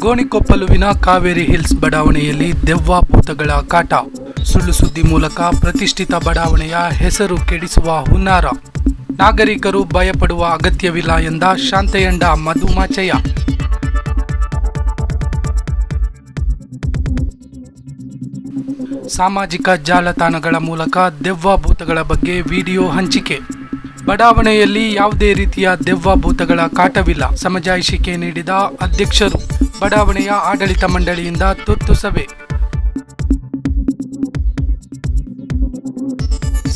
ಗೋಣಿಕೊಪ್ಪಲುವಿನ Kaveri hills ಬಡಾವಣೆಯಲ್ಲಿ ದೆವ್ವ ಭೂತಗಳ ಕಾಟ. ಸುಳ್ಳು ಸುದ್ದಿ ಮೂಲಕ ಪ್ರತಿಷ್ಠಿತ ಬಡಾವಣೆಯ ಹೆಸರು ಕೆಡಿಸುವ ಹುನ್ನಾರ. ನಾಗರಿಕರು ಭಯಪಡುವ ಅಗತ್ಯವಿಲ್ಲ ಎಂದ ಶಾಂತಯಂಡ ಮಧುಮಾಚಯ್ಯ. ಸಾಮಾಜಿಕ ಜಾಲತಾಣಗಳ ಮೂಲಕ ದೆವ್ವ ಭೂತಗಳ ಬಗ್ಗೆ ವಿಡಿಯೋ ಹಂಚಿಕೆ. ಬಡಾವಣೆಯಲ್ಲಿ ಯಾವುದೇ ರೀತಿಯ ದೆವ್ವ ಭೂತಗಳ ಕಾಟವಿಲ್ಲ. ಸಮಜಾಯಿಷಿಕೆ ನೀಡಿದ ಅಧ್ಯಕ್ಷರು. ಬಡಾವಣೆಯ ಆಡಳಿತ ಮಂಡಳಿಯಿಂದ ತುರ್ತು ಸಭೆ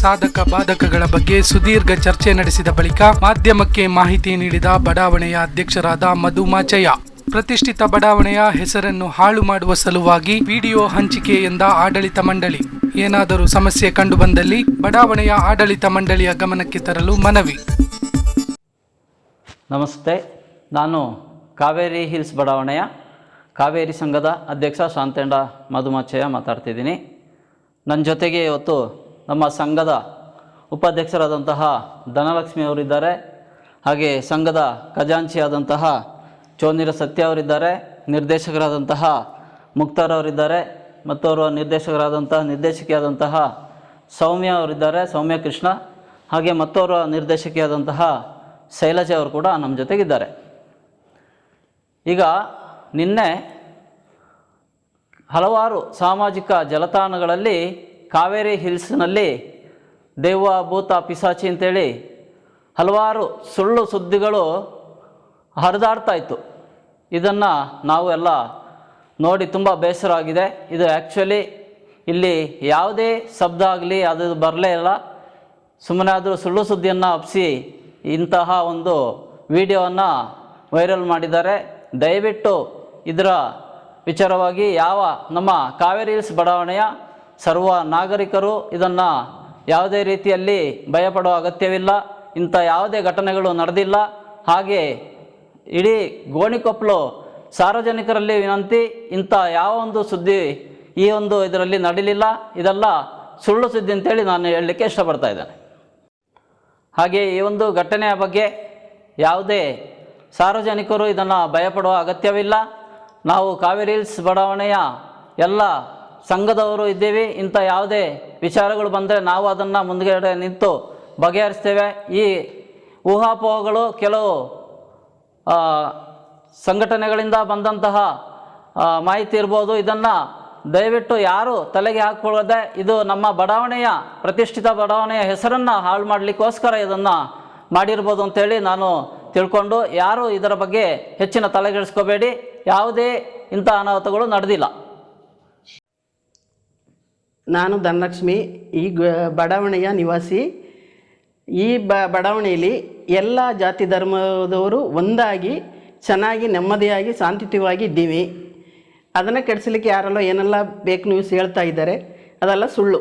ಸಾಧಕ ಬಾಧಕಗಳ ಬಗ್ಗೆ ಸುದೀರ್ಘ ಚರ್ಚೆ ನಡೆಸಿದ ಬಳಿಕ ಮಾಧ್ಯಮಕ್ಕೆ ಮಾಹಿತಿ ನೀಡಿದ ಬಡಾವಣೆಯ ಅಧ್ಯಕ್ಷರಾದ ಮಧು ಮಾಚಯ್ಯ, ಪ್ರತಿಷ್ಠಿತ ಬಡಾವಣೆಯ ಹೆಸರನ್ನು ಹಾಳು ಮಾಡುವ ಸಲುವಾಗಿ ವಿಡಿಯೋ ಹಂಚಿಕೆ ಎಂದ ಆಡಳಿತ ಮಂಡಳಿ. ಏನಾದರೂ ಸಮಸ್ಯೆ ಕಂಡುಬಂದಲ್ಲಿ ಬಡಾವಣೆಯ ಆಡಳಿತ ಮಂಡಳಿಯ ಗಮನಕ್ಕೆ ತರಲು ಮನವಿ. ನಮಸ್ತೆ, ನಾನು ಕಾವೇರಿ ಹಿಲ್ಸ್ ಬಡಾವಣೆಯ ಕಾವೇರಿ ಸಂಘದ ಅಧ್ಯಕ್ಷ ಶಾಂತೇಂಡ ಮಧುಮಾಚಯ್ಯ ಮಾತಾಡ್ತಿದ್ದೀನಿ. ನನ್ನ ಜೊತೆಗೆ ಇವತ್ತು ನಮ್ಮ ಸಂಘದ ಉಪಾಧ್ಯಕ್ಷರಾದಂತಹ ಧನಲಕ್ಷ್ಮಿ ಅವರಿದ್ದಾರೆ. ಹಾಗೆ ಸಂಘದ ಖಜಾಂಚಿಯಾದಂತಹ ಚೋನಿರ ಸತ್ಯ ಅವರಿದ್ದಾರೆ. ನಿರ್ದೇಶಕರಾದಂತಹ ಮುಕ್ತಾರ್ ಅವರಿದ್ದಾರೆ. ಮತ್ತವರು ನಿರ್ದೇಶಕರಾದಂತಹ ನಿರ್ದೇಶಕಿಯಾದಂತಹ ಸೌಮ್ಯ ಅವರಿದ್ದಾರೆ, ಸೌಮ್ಯ ಕೃಷ್ಣ. ಹಾಗೆ ಮತ್ತೋರ್ವ ನಿರ್ದೇಶಕಿಯಾದಂತಹ ಶೈಲಜಾ ಅವರು ಕೂಡ ನಮ್ಮ ಜೊತೆಗಿದ್ದಾರೆ. ಈಗ ನಿನ್ನೆ ಹಲವಾರು ಸಾಮಾಜಿಕ ಜಲತಾಣಗಳಲ್ಲಿ ಕಾವೇರಿ ಹಿಲ್ಸ್ನಲ್ಲಿ ದೆವ್ವ ಭೂತ ಪಿಸಾಚಿ ಅಂತೇಳಿ ಹಲವಾರು ಸುಳ್ಳು ಸುದ್ದಿಗಳು ಹರಿದಾಡ್ತಾ ಇತ್ತು. ಇದನ್ನು ನಾವು ಎಲ್ಲ ನೋಡಿ ತುಂಬ ಬೇಸರ ಆಗಿದೆ ಇದು ಆ್ಯಕ್ಚುಲಿ ಇಲ್ಲಿ ಯಾವುದೇ ಶಬ್ದ ಆಗಲಿ ಅದು ಬರಲೇ ಇಲ್ಲ. ಸುಮ್ಮನೆ ಆದರೂ ಸುಳ್ಳು ಸುದ್ದಿಯನ್ನು ಹಬ್ಬಿಸಿ ಇಂತಹ ಒಂದು ವಿಡಿಯೋವನ್ನು ವೈರಲ್ ಮಾಡಿದ್ದಾರೆ. ದಯವಿಟ್ಟು ಇದರ ವಿಚಾರವಾಗಿ ಯಾವ ನಮ್ಮ ಕಾವೇರಿ ಹಿಲ್ಸ್ ಬಡಾವಣೆಯ ಸರ್ವ ನಾಗರಿಕರು ಇದನ್ನು ಯಾವುದೇ ರೀತಿಯಲ್ಲಿ ಭಯಪಡುವ ಅಗತ್ಯವಿಲ್ಲ. ಇಂಥ ಯಾವುದೇ ಘಟನೆಗಳು ನಡೆದಿಲ್ಲ. ಹಾಗೆ ಇಡೀ ಗೋಣಿಕೊಪ್ಪಲು ಸಾರ್ವಜನಿಕರಲ್ಲಿ ವಿನಂತಿ, ಇಂಥ ಯಾವ ಒಂದು ಸುದ್ದಿ ಈ ಒಂದು ಇದರಲ್ಲಿ ನಡೀಲಿಲ್ಲ. ಇದೆಲ್ಲ ಸುಳ್ಳು ಸುದ್ದಿ ಅಂತೇಳಿ ನಾನು ಹೇಳಲಿಕ್ಕೆ ಇಷ್ಟಪಡ್ತಾ ಇದ್ದೇನೆ. ಹಾಗೆ ಈ ಒಂದು ಘಟನೆಯ ಬಗ್ಗೆ ಯಾವುದೇ ಸಾರ್ವಜನಿಕರು ಇದನ್ನು ಭಯಪಡುವ ಅಗತ್ಯವಿಲ್ಲ. ನಾವು ಕಾವೇರಿ ಹಿಲ್ಸ್ ಬಡಾವಣೆಯ ಎಲ್ಲ ಸಂಘದವರು ಇದ್ದೀವಿ. ಇಂಥ ಯಾವುದೇ ವಿಚಾರಗಳು ಬಂದರೆ ನಾವು ಅದನ್ನು ಮುಂದುಗಡೆ ನಿಂತು ಬಗೆಹರಿಸ್ತೇವೆ. ಈ ಊಹಾಪೋಹಗಳು ಕೆಲವು ಸಂಘಟನೆಗಳಿಂದ ಬಂದಂತಹ ಮಾಹಿತಿ ಇರ್ಬೋದು. ಇದನ್ನು ದಯವಿಟ್ಟು ಯಾರು ತಲೆಗೆ ಹಾಕ್ಕೊಳ್ಳದೆ ಇದು ನಮ್ಮ ಬಡಾವಣೆಯ ಪ್ರತಿಷ್ಠಿತ ಬಡಾವಣೆಯ ಹೆಸರನ್ನು ಹಾಳು ಮಾಡಲಿಕ್ಕೋಸ್ಕರ ಇದನ್ನು ಮಾಡಿರ್ಬೋದು ಅಂತೇಳಿ ನಾನು ತಿಳ್ಕೊಂಡು ಯಾರೂ ಇದರ ಬಗ್ಗೆ ಹೆಚ್ಚಿನ ತಲೆಗೆಡಿಸ್ಕೋಬೇಡಿ ಯಾವುದೇ ಇಂಥ ಅನಾಹುತಗಳು ನಡೆದಿಲ್ಲ. ನಾನು ಧನಲಕ್ಷ್ಮಿ, ಈ ಬಡಾವಣೆಯ ನಿವಾಸಿ. ಈ ಬ, ಬಡಾವಣೆಯಲ್ಲಿ ಎಲ್ಲ ಜಾತಿ ಧರ್ಮದವರು ಒಂದಾಗಿ, ಚೆನ್ನಾಗಿ, ನೆಮ್ಮದಿಯಾಗಿ, ಶಾಂತಿಯುತವಾಗಿ ಇದ್ದೀವಿ. ಅದನ್ನು ಕೆಡಿಸಲಿಕ್ಕೆ ಯಾರೆಲ್ಲ ಏನೆಲ್ಲ ಬೇಕು ನ್ಯೂಸ್ ಹೇಳ್ತಾ ಇದ್ದಾರೆ, ಅದೆಲ್ಲ ಸುಳ್ಳು.